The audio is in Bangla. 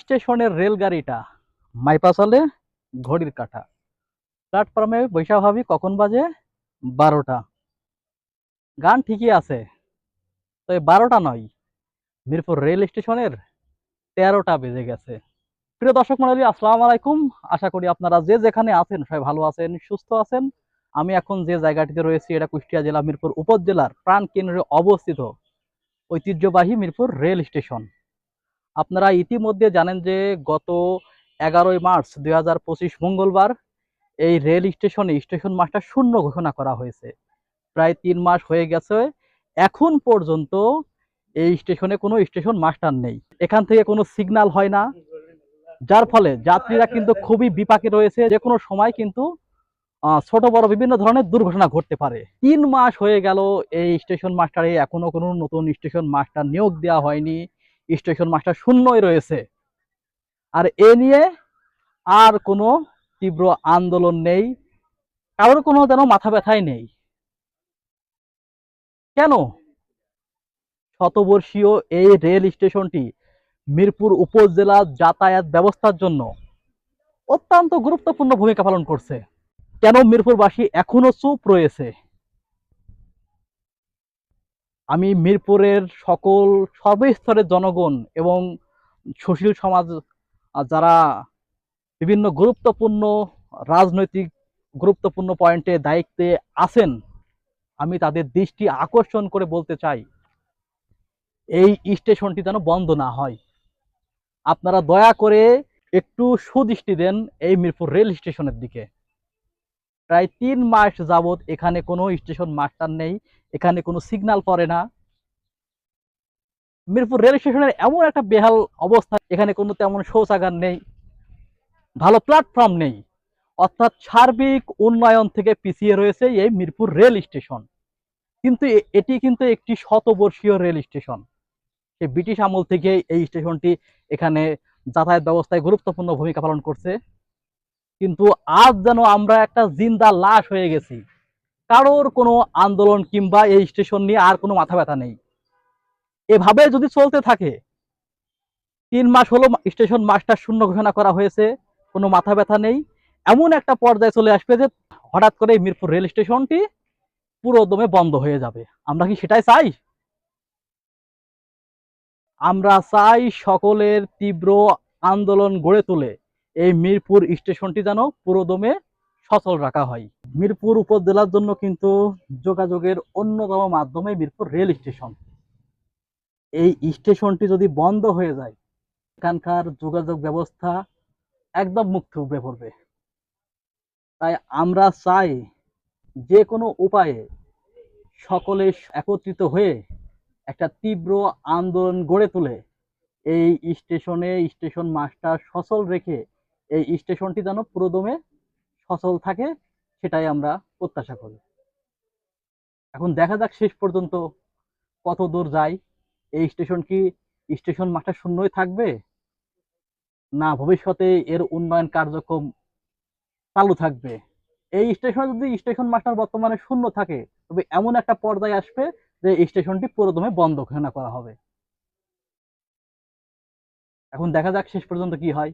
স্টেশনের রেলগাড়িটা মাইপা চলে ঘড়ির কাঁটা। প্ল্যাটফর্মে বৈশা ভাবি কখন বাজে? বারোটা। গান ঠিকই আছে তো বারোটা নয়। মিরপুর রেল স্টেশনের তেরোটা বেজে গেছে। প্রিয় দর্শক মন্ডলী আসসালামু আলাইকুম। আশা করি আপনারা যে যেখানে আছেন সবাই ভালো আছেন, সুস্থ আছেন। আমি এখন যে জায়গাটিতে রয়েছি, এটা কুষ্টিয়া জেলা মিরপুর উপজেলার প্রাণ কেন্দ্রে অবস্থিত ঐতিহ্যবাহী মিরপুর রেল স্টেশন। আপনারা ইতিমধ্যে জানেন যে গত এগারোই মার্চ দুই হাজার পঁচিশ মঙ্গলবার এই রেল স্টেশনে স্টেশন মাস্টার শূন্য ঘোষণা করা হয়েছে। প্রায় তিন মাস হয়ে গেছে, এখন পর্যন্ত এই স্টেশনে কোনো স্টেশন মাস্টার নেই। এখান থেকে কোনো সিগন্যাল হয় না, যার ফলে যাত্রীরা কিন্তু খুবই বিপাকে রয়েছে। যে কোনো সময় কিন্তু ছোট বড় বিভিন্ন ধরনের দুর্ঘটনা ঘটতে পারে। তিন মাস হয়ে গেল এই স্টেশন মাস্টারে এখনও কোনো নতুন স্টেশন মাস্টার নিয়োগ দেওয়া হয়নি। স্টেশন মাস্টার শূন্যই রয়েছে। আর এ নিয়ে আর কোনো তীব্র আন্দোলন নেই। কারোর কোনো যেন মাথা ব্যথাই নেই। কেন? শতবর্ষীয় এই রেল স্টেশনটি মিরপুর উপজেলা যাতায়াত ব্যবস্থার জন্য অত্যন্ত গুরুত্বপূর্ণ ভূমিকা পালন করছে। কেন মিরপুরবাসী এখনও চুপ রয়েছে? আমি মিরপুরের সকল সর্বস্তরের জনগণ এবং সুশীল সমাজ যারা বিভিন্ন গুরুত্বপূর্ণ রাজনৈতিক গুরুত্বপূর্ণ পয়েন্টে দায়িত্বে আছেন, আমি তাদের দৃষ্টি আকর্ষণ করে বলতে চাই, এই স্টেশনটি যেন বন্ধ না হয়। আপনারা দয়া করে একটু সুদৃষ্টি দেন এই মিরপুর রেল স্টেশনের দিকে। প্রায় তিন মাস যাবত এখানে কোনো স্টেশন মাস্টার নেই, এখানে কোনো সিগন্যাল পড়ে না। মিরপুর রেল স্টেশনের এমন একটা বেহাল অবস্থা, এখানে কোনো তেমন শৌচাগার নেই, ভালো প্ল্যাটফর্ম নেই। অর্থাৎ সার্বিক উন্নয়ন থেকে পিছিয়ে রয়েছে এই মিরপুর রেল স্টেশন। কিন্তু এটি কিন্তু একটি শতবর্ষীয় রেল স্টেশন। সেই ব্রিটিশ আমল থেকে এই স্টেশনটি এখানে যাতায়াত ব্যবস্থায় গুরুত্বপূর্ণ ভূমিকা পালন করছে। কিন্তু আজ যেন আমরা একটা জিন্দা লাশ হয়ে গেছি। কারোর কোনো আন্দোলন কিংবা এই স্টেশন নিয়ে আর কোনো মাথা ব্যথা নেই। এভাবে যদি চলতে থাকে, তিন মাস হলো স্টেশন মাস্টার শূন্য ঘোষণা করা হয়েছে, কোনো মাথা ব্যথা নেই। এমন একটা পর্যায়ে চলে আসবে যে হঠাৎ করে মিরপুর রেল স্টেশনটি পুরো দমে বন্ধ হয়ে যাবে। আমরা কি সেটাই চাই? আমরা চাই সকলের তীব্র আন্দোলন গড়ে তুলে এই মিরপুর স্টেশনটি যেন পুরোদমে সচল রাখা হয়। মিরপুর উপজেলার জন্য কিন্তু যোগাযোগের অন্যতম মাধ্যমে মিরপুর রেল স্টেশন। এই স্টেশনটি যদি বন্ধ হয়ে যায়, এখানকার যোগাযোগ ব্যবস্থা একদম মুখ থুবড়ে পড়বে। তাই আমরা চাই যে কোনো উপায়ে সকলে একত্রিত হয়ে একটা তীব্র আন্দোলন গড়ে তুলে এই স্টেশনে স্টেশন মাস্টার সচল রেখে এই স্টেশনটি যেন পুরোদমে সচল থাকে, সেটাই আমরা প্রত্যাশা করি। এখন দেখা যাক শেষ পর্যন্ত কত দূর যায় এই স্টেশন কি স্টেশন মাস্টার শূন্যই থাকবে? না, ভবিষ্যতে এর উন্নয়ন কার্যক্রম চালু থাকবে। এই স্টেশনে যদি স্টেশন মাস্টার বর্তমানে শূন্য থাকে, তবে এমন একটা পর্যায়ে আসবে যে স্টেশনটি পুরোদমে বন্ধ ঘোষণা করা হবে। এখন দেখা যাক শেষ পর্যন্ত কি হয়।